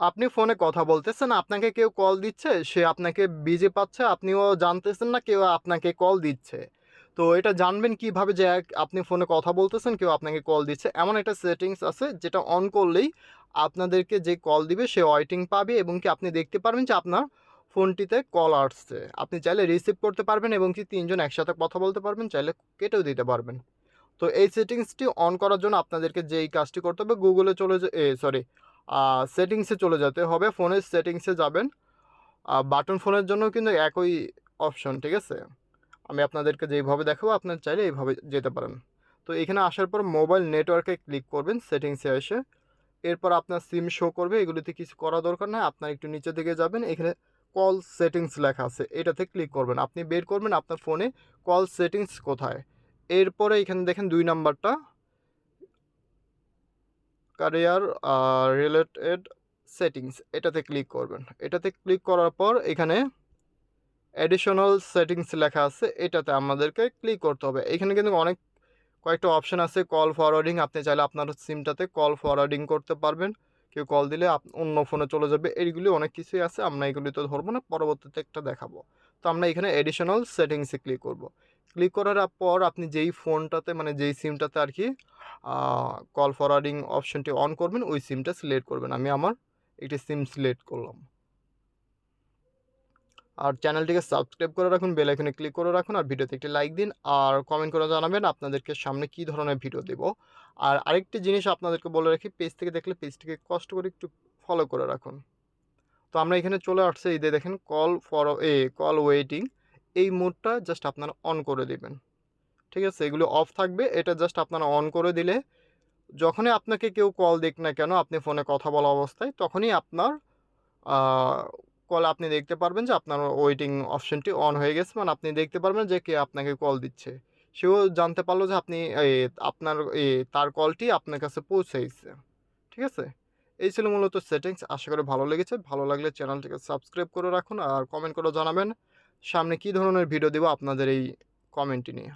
আপনি ফোনে কথা বলতেছেন, আপনাকে কেউ কল দিচ্ছে, সে আপনাকে বিজি পাচ্ছে, আপনিও জানতেছেন না কেউ আপনাকে কল দিচ্ছে। তো এটা জানবেন কীভাবে যে আপনি ফোনে কথা বলতেছেন, কেউ আপনাকে কল দিচ্ছে। এমন একটা সেটিংস আছে যেটা অন করলেই আপনাদেরকে যে কল দিবে সে ওয়েটিং পাবে এবং কি আপনি দেখতে পারবেন যে আপনার ফোনটিতে কল আসছে। আপনি চাইলে রিসিভ করতে পারবেন এবং কি তিনজন একসাথে কথা বলতে পারবেন, চাইলে কেটেও দিতে পারবেন। তো এই সেটিংসটি অন করার জন্য আপনাদেরকে যেই কাজটি করতে হবে গুগলে চলে যে সরি সেটিংসে চলে যেতে হবে। ফোনের সেটিংসে যাবেন। বাটন ফোনের জন্যও কিন্তু একই অপশন, ঠিক আছে? আমি আপনাদেরকে যেইভাবে দেখাবো আপনার চাইলে এইভাবে যেতে পারেন। তো এখানে আসার পর মোবাইল নেটওয়ার্কে ক্লিক করবেন সেটিংসে এসে। এরপর আপনার সিম শো করবে। এগুলিতে কিছু করা দরকার নাই। আপনার একটু নিচে দিকে যাবেন। এখানে কল সেটিংস লেখা আছে। এটাতে ক্লিক করবেন। আপনি বের করবেন আপনার ফোনে কল সেটিংস কোথায়। এরপরে এখানে দেখেন দুই নাম্বারটা ক্যারিয়ার আ রিলেটেড সেটিংস এটাতে ক্লিক করবেন। এটাতে ক্লিক করার পর এখানে অ্যাডিশনাল সেটিংস লেখা আছে। এটাতে আমাদেরকে ক্লিক করতে হবে। এখানে কিন্তু অনেক কয়েকটা অপশান আছে কল ফরওয়ার্ডিং আপনি চাইলে আপনার সিমটাতে কল ফরওয়ার্ডিং করতে পারবেন। কেউ কল দিলে অন্য ফোনে চলে যাবে। এইগুলি অনেক কিছুই আছে। আমরা এগুলি তো ধরবো না। পরবর্তীতে একটা দেখাবো। তো আমরা এখানে অ্যাডিশনাল সেটিংসে ক্লিক করব। ক্লিক করার পর আপনি যেই ফোনটাতে মানে যেই সিমটাতে আরকি আ কল ফরওয়ার্ডিং অপশনটি অন করবেন ওই সিমটা সিলেক্ট করবেন। আমি আমার একটি সিম সিলেক্ট করলাম। আর চ্যানেলটিকে সাবস্ক্রাইব করে রাখুন, বেল আইকনে ক্লিক করে রাখুন আর ভিডিওতে একটি লাইক দিন। আর কমেন্ট করে জানাবেন আপনাদেরকে সামনে কী ধরনের ভিডিও দেব। আর আরেকটি জিনিস আপনাদেরকে বলে রাখি পেজ থেকে দেখলে পেজটিকে কষ্ট করে একটু ফলো করে রাখুন। তো আমরা এখানে চলে আসছি এই দেখেন call for a call waiting এই মোডটা জাস্ট আপনারা অন করে দিবেন। ঠিক আছে? এগুলো অফ থাকবে। এটা জাস্ট আপনারা অন করে দিলে যখনই আপনাকে কেউ কল দিক না কেন, আপনি ফোনে কথা বলা অবস্থায় তখনই আপনার কল আপনি দেখতে পারবেন যে আপনার ওয়েটিং অপশনটি অন হয়ে গেছে। মানে আপনি দেখতে পারবেন যে কে আপনাকে কল দিচ্ছে। সেও জানতে পারল যে আপনি আপনার তার কলটি আপনার কাছে পৌঁছাইছে। ঠিক আছে? এই ছিল মূলত সেটিংস। আশা করি ভালো লেগেছে। ভালো লাগলে চ্যানেলটিকে সাবস্ক্রাইব করে রাখুন আর কমেন্ট করে জানাবেন সামনে কী ধরনের ভিডিও দেব আপনাদের এই কমেন্টটি নিয়ে।